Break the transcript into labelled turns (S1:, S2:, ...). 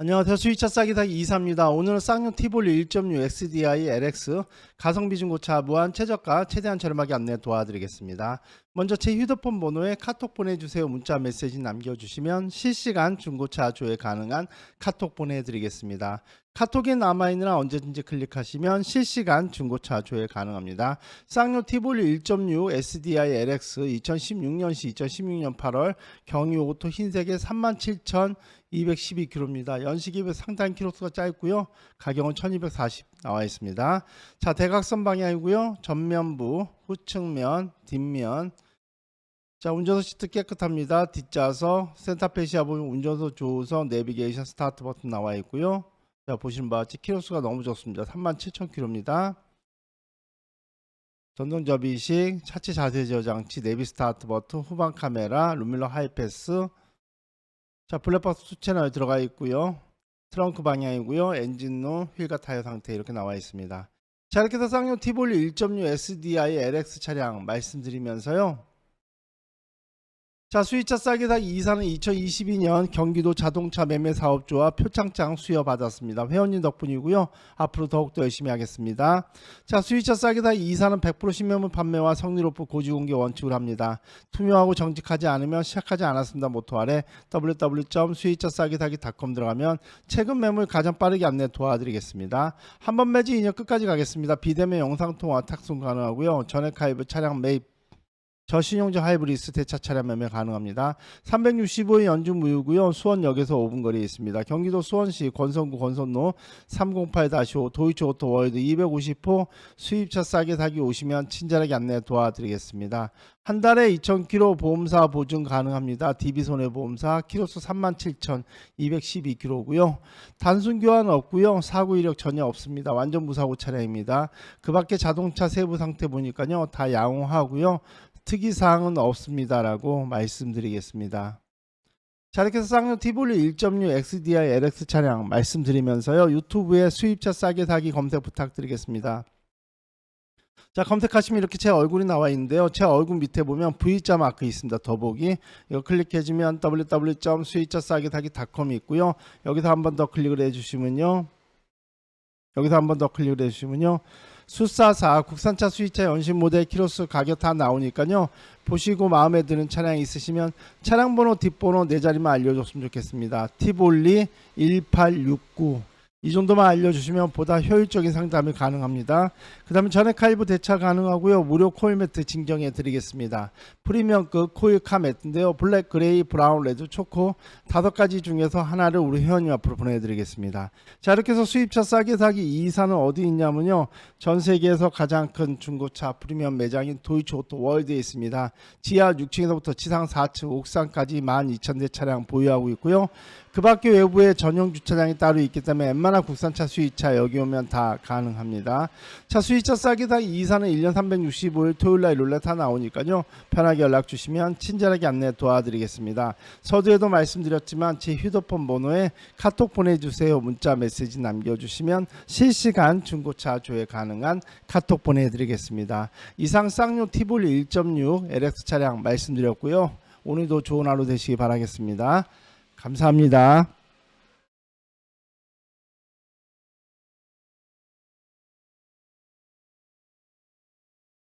S1: 안녕하세요. 수위차 싸기 사기 2사입니다. 오늘은 쌍용 티볼리 1.6 XDI LX 가성비 중고차 무한 최저가 최대한 저렴하게 안내 도와드리겠습니다. 먼저 제 휴대폰 번호에 카톡 보내주세요. 문자 메시지 남겨주시면 실시간 중고차 조회 가능한 카톡 보내드리겠습니다. 카톡에 남아있느라 언제든지 클릭하시면 실시간 중고차 조회 가능합니다. 쌍용 티볼리 1.6 SDI LX 2016년시 2016년 8월 경유 오토 흰색의 37,212km입니다. 연식이 상당히 키로수가 짧고요. 가격은 1240 나와 있습니다. 자, 대각선 방향이고요. 전면부, 후측면, 뒷면. 자, 운전석 시트 깨끗합니다. 뒷좌석, 센터페시아 보면 운전석 조우석, 내비게이션 스타트 버튼 나와 있고요. 자, 보시는 바와 같이 키로수가 너무 좋습니다. 37,000km입니다. 전동 접 이식, 차체 자세 제어 장치, 내비 스타트 버튼, 후방 카메라, 루밀러 하이패스. 자, 블랙박스 수 채널 들어가 있고요. 트렁크 방향이고요. 엔진룸, 휠과 타이어 상태 이렇게 나와 있습니다. 자, 이렇게 해서 쌍용 티볼리 1.6 SDI LX 차량 말씀드리면서요. 자, 수입차 싸게 사기 2사는 2022년 경기도 자동차 매매 사업조와 표창장 수여 받았습니다. 회원님 덕분이고요. 앞으로 더욱더 열심히 하겠습니다. 자, 수입차 싸게 사기 2사는 100% 신매물 판매와 성리 높은 고지 공개 원칙으로 합니다. 투명하고 정직하지 않으면 시작하지 않았습니다. 모토 아래 www.수입차 싸게 사기.com 들어가면 최근 매물 가장 빠르게 안내 도와드리겠습니다. 한 번 매지 2년 끝까지 가겠습니다. 비대면 영상통화 탁송 가능하고요. 전액 하이브 차량 매입 저신용자 하이브리스 대차 차량 매매 가능합니다. 365일 연중 무휴고요. 수원역에서 5분 거리에 있습니다. 경기도 수원시 권선구 권선로 308-5 도이치 오토 월드 250호 수입차 싸게 사기 오시면 친절하게 안내 도와드리겠습니다. 한 달에 2,000km 보험사 보증 가능합니다. DB손해보험사 키로수 37,212km고요. 단순 교환 없고요. 사고 이력 전혀 없습니다. 완전 무사고 차량입니다. 그 밖에 자동차 세부 상태 보니까요. 다 양호하고요. 특이 사항은 없습니다라고 말씀드리겠습니다. 자 이렇게 해서 쌍용 티볼리 1.6 XDI LX 차량 말씀드리면서요. 유튜브에 수입차 싸게 사기 검색 부탁드리겠습니다. 자 검색하시면 이렇게 제 얼굴이 나와 있는데요. 제 얼굴 밑에 보면 V자 마크 있습니다. 더보기 이거 클릭해주면 www.수입차 싸게 사기.com이 있고요. 여기서 한 번 더 클릭을 해주시면요. 여기서 한 번 더 클릭을 해주시면요. 수사사 국산차 수입차 연식 모델 키로수 가격 다 나오니까요. 보시고 마음에 드는 차량 있으시면 차량 번호 뒷번호 네 자리만 알려줬으면 좋겠습니다. 티볼리 1869 이 정도만 알려주시면 보다 효율적인 상담이 가능합니다. 그 다음에 전액 할부 대차 가능하고요. 무료 코일 매트 증정해 드리겠습니다. 프리미엄급 코일 카 매트인데요. 블랙, 그레이, 브라운, 레드, 초코 다섯 가지 중에서 하나를 우리 회원님 앞으로 보내드리겠습니다. 자 이렇게 해서 수입차 싸게 사기 2사는 어디 있냐면요. 전 세계에서 가장 큰 중고차 프리미엄 매장인 도이치 오토 월드에 있습니다. 지하 6층에서부터 지상 4층 옥상까지 12,000대 차량 보유하고 있고요. 그 밖에 외부에 전용 주차장이 따로 있기 때문에 웬만 한 국산차 수입차 여기 오면 다 가능합니다. 차 수입차 사기 2사는 1년 365일 토요일날 룰렛 하나 나오니까요. 편하게 연락 주시면 친절하게 안내 도와드리겠습니다. 서두에도 말씀드렸지만 제 휴대폰 번호에 카톡 보내주세요. 문자 메시지 남겨주시면 실시간 중고차 조회 가능한 카톡 보내드리겠습니다. 이상 쌍용 티볼리 1.6 LX 차량 말씀드렸고요. 오늘도 좋은 하루 되시기 바라겠습니다. 감사합니다.